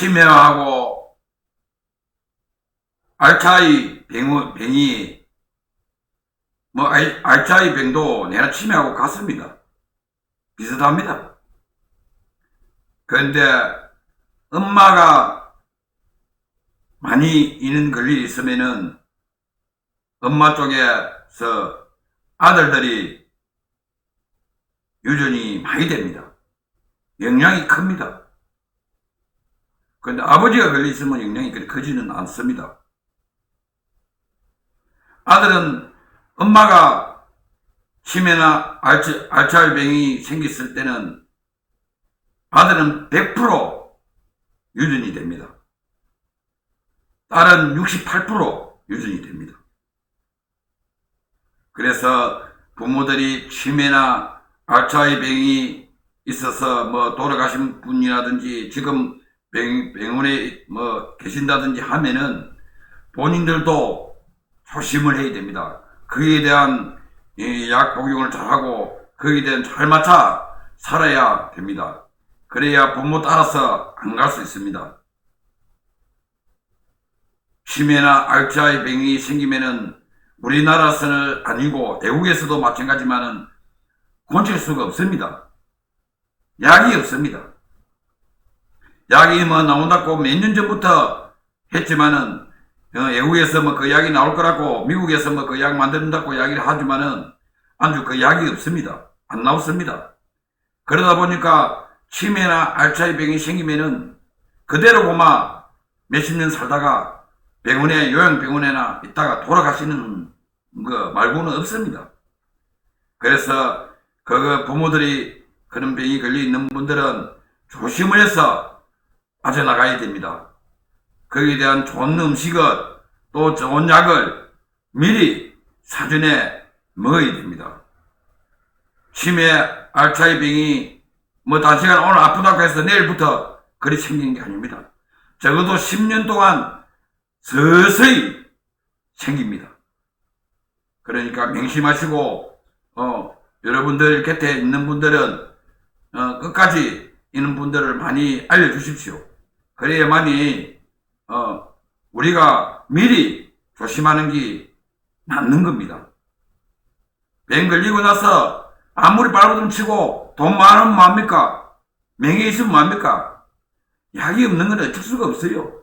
치매하고 알차이 병, 병이 뭐 알, 알차이 병도 내가 치매하고 같습니다. 비슷합니다. 그런데 엄마가 많이 이는 걸리 있으면은 엄마 쪽에서 아들들이 유전이 많이 됩니다. 영향이 큽니다. 그런데 아버지가 걸려 있으면 영향이 그리 크지는 않습니다. 아들은 엄마가 치매나 알츠, 알츠하이병이 생겼을 때는 아들은 100% 유전이 됩니다. 딸은 68% 유전이 됩니다. 그래서 부모들이 치매나 알츠하이병이 있어서 뭐 돌아가신 분이라든지 지금 병, 병원에 뭐 계신다든지 하면은 본인들도 조심을 해야 됩니다. 그에 대한 이약 복용을 잘하고 거기에 대한 잘 맞춰 살아야 됩니다. 그래야 부모 따라서 안 갈 수 있습니다. 치매나 알츠하이 병이 생기면은 우리나라에서는 아니고 외국에서도 마찬가지만은 고칠 수가 없습니다. 약이 없습니다. 약이 뭐 나온다고 몇 년 전부터 했지만은 어, 외국에서 뭐 그 약이 나올 거라고 미국에서 뭐 그 약 만든다고 이야기를 하지만은 아주 그 약이 없습니다. 안 나왔습니다. 그러다 보니까 치매나 알츠하이 병이 생기면은 그대로 고마 몇십 년 살다가 병원에 요양병원에나 있다가 돌아가시는 거 말고는 없습니다. 그래서 그 부모들이 그런 병이 걸려 있는 분들은 조심을 해서 빠져나가야 됩니다. 거기에 대한 좋은 음식을 또 좋은 약을 미리 사전에 먹어야 됩니다. 치매, 알츠하이 병이 뭐 단시간 오늘 아프다고 해서 내일부터 그리 생기는 게 아닙니다. 적어도 10년 동안 서서히 생깁니다. 그러니까 명심하시고 어, 여러분들 곁에 있는 분들은 어, 끝까지 있는 분들을 많이 알려주십시오. 그래야만이 어, 우리가 미리 조심하는 게 맞는 겁니다. 병 걸리고 나서 아무리 발버둥 치고 돈 많으면 뭐합니까? 명예 있으면 뭐합니까? 약이 없는 건 어쩔 수가 없어요.